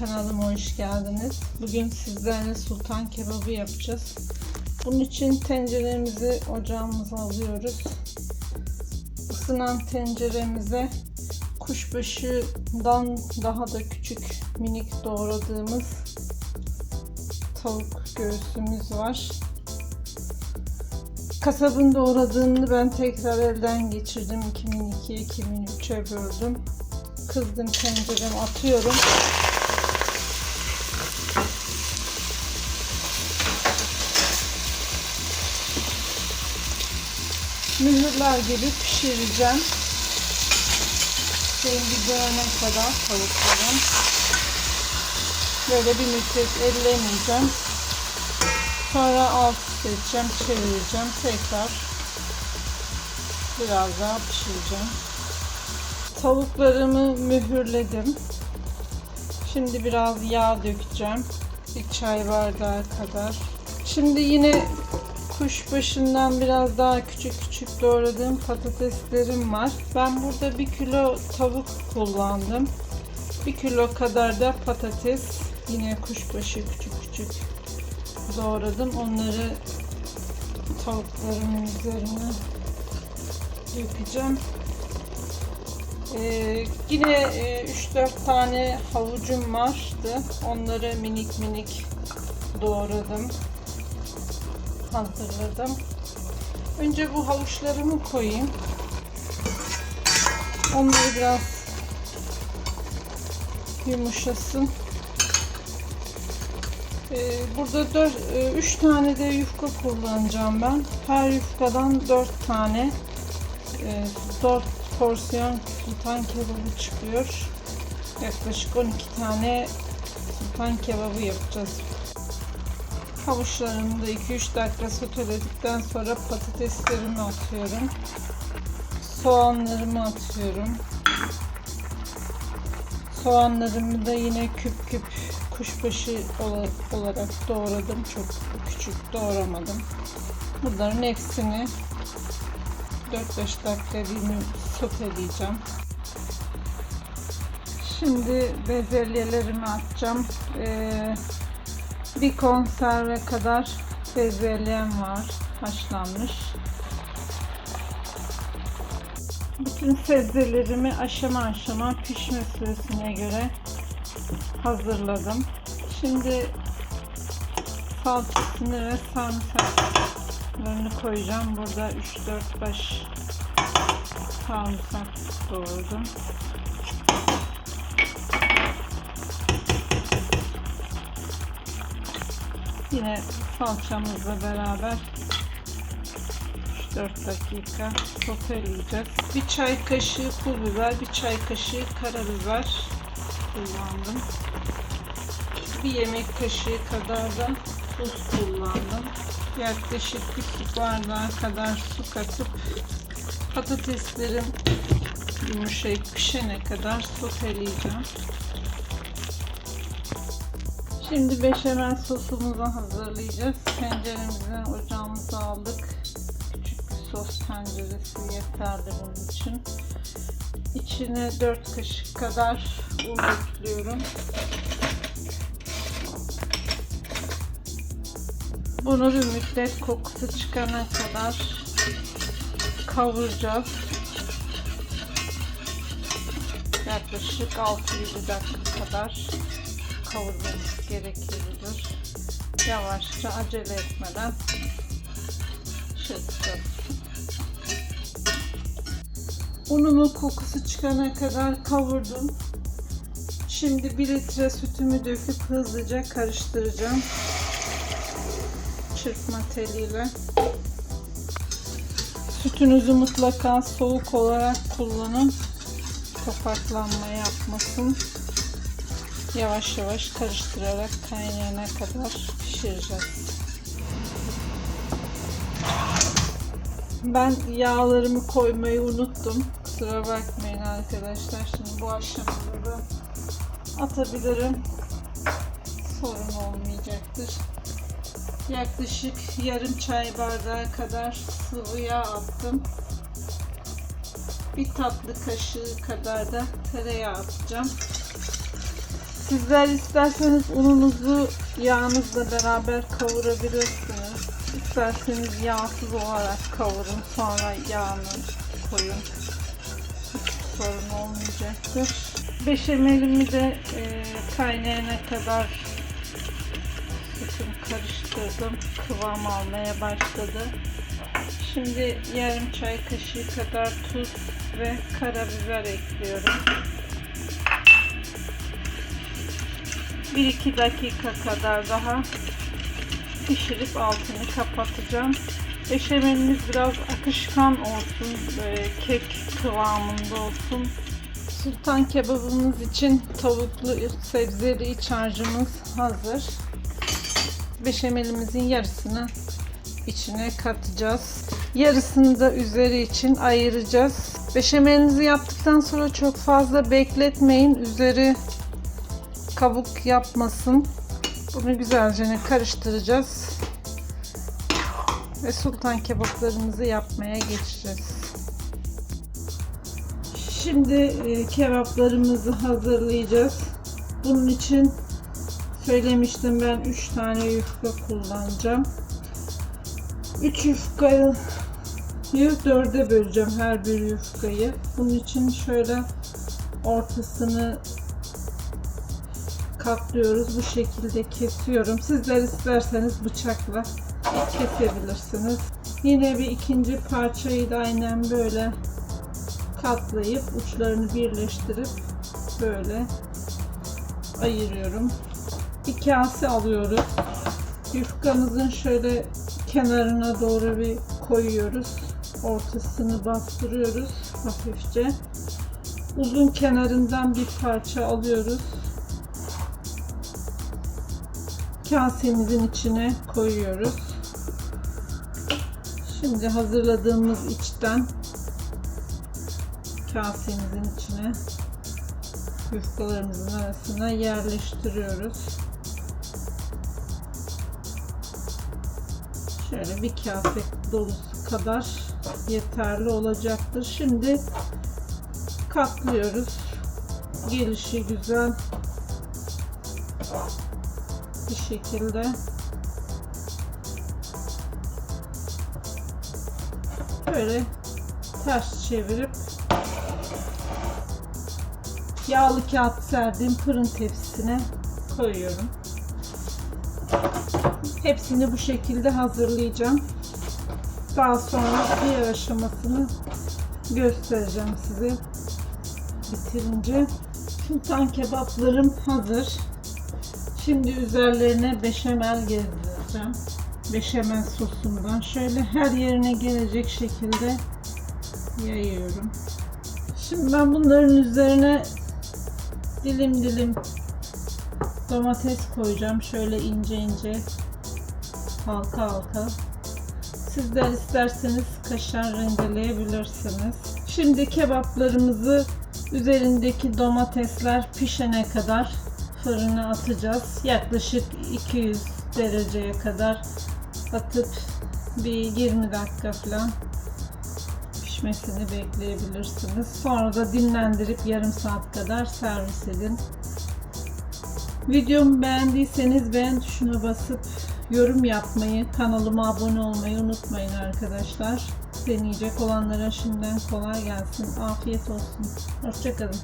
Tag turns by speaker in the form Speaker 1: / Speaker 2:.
Speaker 1: kanalıma hoş geldiniz. Bugün sizlerle sultan kebabı yapacağız. Bunun için tenceremizi ocağımıza alıyoruz. Isınan tenceremize kuşbaşından daha da küçük minik doğradığımız tavuk göğsümüz var. Kasabın doğradığını ben tekrar elden geçirdim. 2002'ye 2003'e böldüm. Kızdım tenceremi atıyorum. Mühürler gibi pişireceğim. Rengi dönene kadar tavuklarım. Böyle bir müddet ellemeyeceğim. Sonra alt edeceğim, çevireceğim. Tekrar biraz daha pişireceğim. Tavuklarımı mühürledim. Şimdi biraz yağ dökeceğim. Bir çay bardağı kadar. Şimdi yine kuşbaşından biraz daha küçük küçük doğradığım patateslerim var. Ben burada bir kilo tavuk kullandım. Bir kilo kadar da patates. Yine kuşbaşı küçük küçük doğradım. Onları tavuklarımın üzerine dökeceğim. Ee, yine e, 3-4 tane havucum vardı. Onları minik minik doğradım. Hazırladım. Önce bu havuçlarımı koyayım. Onları biraz yumuşasın. Ee, burada 4, 3 tane de yufka kullanacağım ben. Her yufkadan 4 tane e, 4 porsiyon sultan kebabı çıkıyor. Yaklaşık 12 tane sultan kebabı yapacağız. Havuçlarımı da 2-3 dakika soteledikten sonra patateslerimi atıyorum. Soğanlarımı atıyorum. Soğanlarımı da yine küp küp kuşbaşı olarak doğradım. Çok küçük doğramadım. Bunların hepsini 4-5 dakika bir soteleyeceğim. Şimdi bezelyelerimi atacağım. Ee, bir konserve kadar bezelyem var haşlanmış. Bütün sebzelerimi aşama aşama pişme süresine göre hazırladım. Şimdi salçasını ve sarımsaklarını koyacağım. Burada 3-4 baş sarımsak doğradım. Yine salçamızla beraber 3-4 dakika soteleyeceğiz. Bir çay kaşığı pul biber, bir çay kaşığı karabiber kullandım. Bir yemek kaşığı kadar da tuz kullandım. Yaklaşık bir su bardağı kadar su katıp patateslerim yumuşayıp pişene kadar soteleyeceğim. Şimdi beşamel sosumuzu hazırlayacağız. Tenceremizden ocağımıza aldık. Küçük bir sos tenceresi yeterli bunun için. İçine 4 kaşık kadar un ekliyorum. Bunu bir müddet kokusu çıkana kadar kavuracağız. Yaklaşık 6-7 dakika kadar kavurmamız gerekiyordur. Yavaşça acele etmeden çırpacağız. Unumun kokusu çıkana kadar kavurdum. Şimdi 1 litre sütümü döküp hızlıca karıştıracağım. Çırpma teliyle. Sütünüzü mutlaka soğuk olarak kullanın. Topaklanma yapmasın. Yavaş yavaş karıştırarak kaynayana kadar pişireceğiz. Ben yağlarımı koymayı unuttum. Kusura bakmayın arkadaşlar. Şimdi bu aşamada atabilirim. Sorun olmayacaktır. Yaklaşık yarım çay bardağı kadar sıvı yağ attım. Bir tatlı kaşığı kadar da tereyağı atacağım. Sizler isterseniz ununuzu yağınızla beraber kavurabilirsiniz. İsterseniz yağsız olarak kavurun. Sonra yağını koyun. Hiç sorun olmayacaktır. Beşamelimi de e, kaynayana kadar sütüm karıştırdım. Kıvam almaya başladı. Şimdi yarım çay kaşığı kadar tuz ve karabiber ekliyorum. 1-2 dakika kadar daha pişirip altını kapatacağım. Beşamelimiz biraz akışkan olsun, böyle kek kıvamında olsun. Sultan kebabımız için tavuklu sebzeli iç harcımız hazır. Beşamelimizin yarısını içine katacağız. Yarısını da üzeri için ayıracağız. Beşamelinizi yaptıktan sonra çok fazla bekletmeyin. Üzeri kabuk yapmasın. Bunu güzelce karıştıracağız. Ve sultan kebaplarımızı yapmaya geçeceğiz. Şimdi e, kebaplarımızı hazırlayacağız. Bunun için söylemiştim ben 3 tane yufka kullanacağım. 3 yufkayı 4'e böleceğim her bir yufkayı. Bunun için şöyle ortasını katlıyoruz. Bu şekilde kesiyorum. Sizler isterseniz bıçakla kesebilirsiniz. Yine bir ikinci parçayı da aynen böyle katlayıp uçlarını birleştirip böyle ayırıyorum. Bir kase alıyoruz. Yufkamızın şöyle kenarına doğru bir koyuyoruz. Ortasını bastırıyoruz hafifçe. Uzun kenarından bir parça alıyoruz. Kasemizin içine koyuyoruz. Şimdi hazırladığımız içten kasemizin içine yufkalarımızın arasına yerleştiriyoruz. Şöyle bir kase dolusu kadar yeterli olacaktır. Şimdi katlıyoruz. Gelişi güzel bir şekilde böyle ters çevirip yağlı kağıt serdiğim fırın tepsisine koyuyorum. Hepsini bu şekilde hazırlayacağım. Daha sonra diğer aşamasını göstereceğim size bitirince. Sultan kebaplarım hazır. Şimdi üzerlerine beşamel gezdireceğim. Beşamel sosundan şöyle her yerine gelecek şekilde yayıyorum. Şimdi ben bunların üzerine dilim dilim domates koyacağım. Şöyle ince ince halka halka. Sizler isterseniz kaşar rendeleyebilirsiniz. Şimdi kebaplarımızı üzerindeki domatesler pişene kadar fırına atacağız. Yaklaşık 200 dereceye kadar atıp bir 20 dakika falan pişmesini bekleyebilirsiniz. Sonra da dinlendirip yarım saat kadar servis edin. Videomu beğendiyseniz beğen tuşuna basıp yorum yapmayı, kanalıma abone olmayı unutmayın arkadaşlar. Deneyecek olanlara şimdiden kolay gelsin. Afiyet olsun. Hoşçakalın.